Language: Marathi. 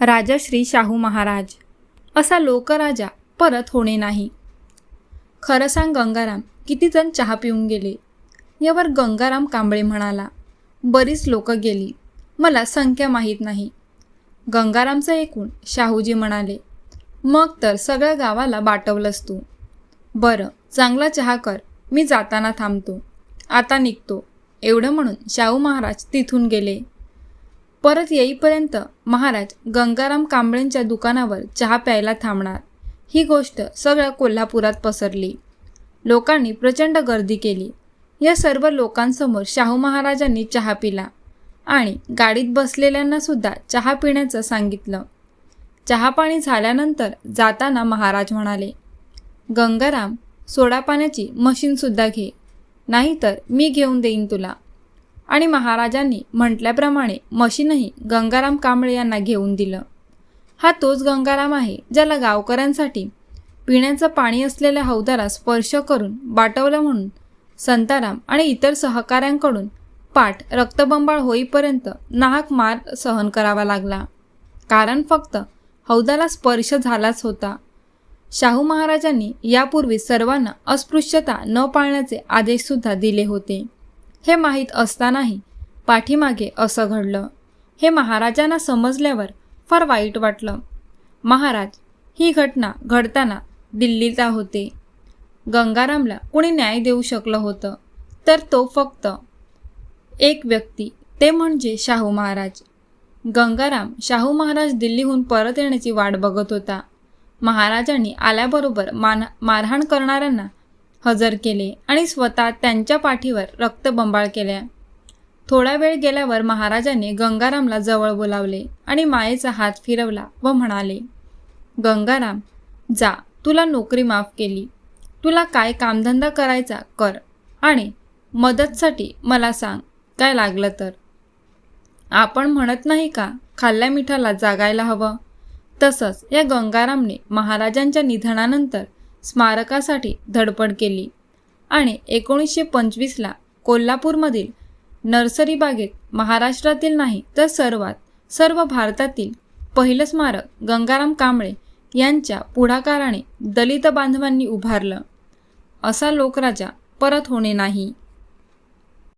राजश्री शाहू महाराज. असा लोकराजा परत होणे नाही. खरं सांग गंगाराम किती जण चहा पिऊन गेले? यावर गंगाराम कांबळे म्हणाला बरीच लोकं गेली. मला संख्या माहीत नाही. गंगारामचं ऐकून शाहूजी म्हणाले मग तर सगळ्या गावाला बाटवलंस तू. बरं चांगला चहा कर. मी जाताना थांबतो. आता निघतो. एवढं म्हणून शाहू महाराज तिथून गेले. परत येईपर्यंत महाराज गंगाराम कांबळेंच्या दुकानावर चहा प्यायला थांबणार. ही गोष्ट सगळ्या कोल्हापुरात पसरली. लोकांनी प्रचंड गर्दी केली. या सर्व लोकांसमोर शाहू महाराजांनी चहा पिला आणि गाडीत बसलेल्यांना सुद्धा चहा पिण्याचं सांगितलं. चहापाणी झाल्यानंतर जाताना महाराज म्हणाले गंगाराम सोडा पाण्याची मशीनसुद्धा घे. नाहीतर मी घेऊन देईन तुला. आणि महाराजांनी म्हटल्याप्रमाणे मशीनही गंगाराम कांबळे यांना घेऊन दिलं. हा तोच गंगाराम आहे ज्याला गावकऱ्यांसाठी पिण्याचं पाणी असलेल्या हौदाला स्पर्श करून बाटवलं म्हणून संताराम आणि इतर सहकाऱ्यांकडून पाठ रक्तबंबाळ होईपर्यंत नाहक मार सहन करावा लागला. कारण फक्त हौदाला स्पर्श झालाच होता. शाहू महाराजांनी यापूर्वी सर्वांना अस्पृश्यता न पाळण्याचे आदेशसुद्धा दिले होते. हे माहीत असतानाही पाठीमागे असं घडलं. हे महाराजांना समजल्यावर फार वाईट वाटलं. महाराज ही घटना घडताना दिल्लीला होते. गंगारामला कोणी न्याय देऊ शकलं होतं. तर तो फक्त एक व्यक्ती ते म्हणजे शाहू महाराज. गंगाराम शाहू महाराज दिल्लीहून परत येण्याची वाट बघत होता. महाराजांनी आल्याबरोबर मान मारहाण करणाऱ्यांना हजर केले आणि स्वतः त्यांच्या पाठीवर रक्तबंबाळ केल्या थोडा वेळ गेल्यावर महाराजांनी गंगारामला जवळ बोलावले आणि मायेचा हात फिरवला व म्हणाले गंगाराम जा तुला नोकरी माफ केली. तुला काय कामधंदा करायचा कर आणि मदतसाठी मला सांग काय लागलं तर. आपण म्हणत नाही का खाल्ल्या मिठाला जागायला हवं? तसंच या गंगारामने महाराजांच्या निधनानंतर स्मारकासाठी धडपड केली आणि एकोणीसशे पंचवीसला कोल्हापूरमधील नर्सरी बागेत महाराष्ट्रातील नाही तर सर्वात सर्व भारतातील पहिलं स्मारक गंगाराम कांबळे यांच्या पुढाकाराने दलित बांधवांनी उभारलं. असा लोकराजा परत होणे नाही.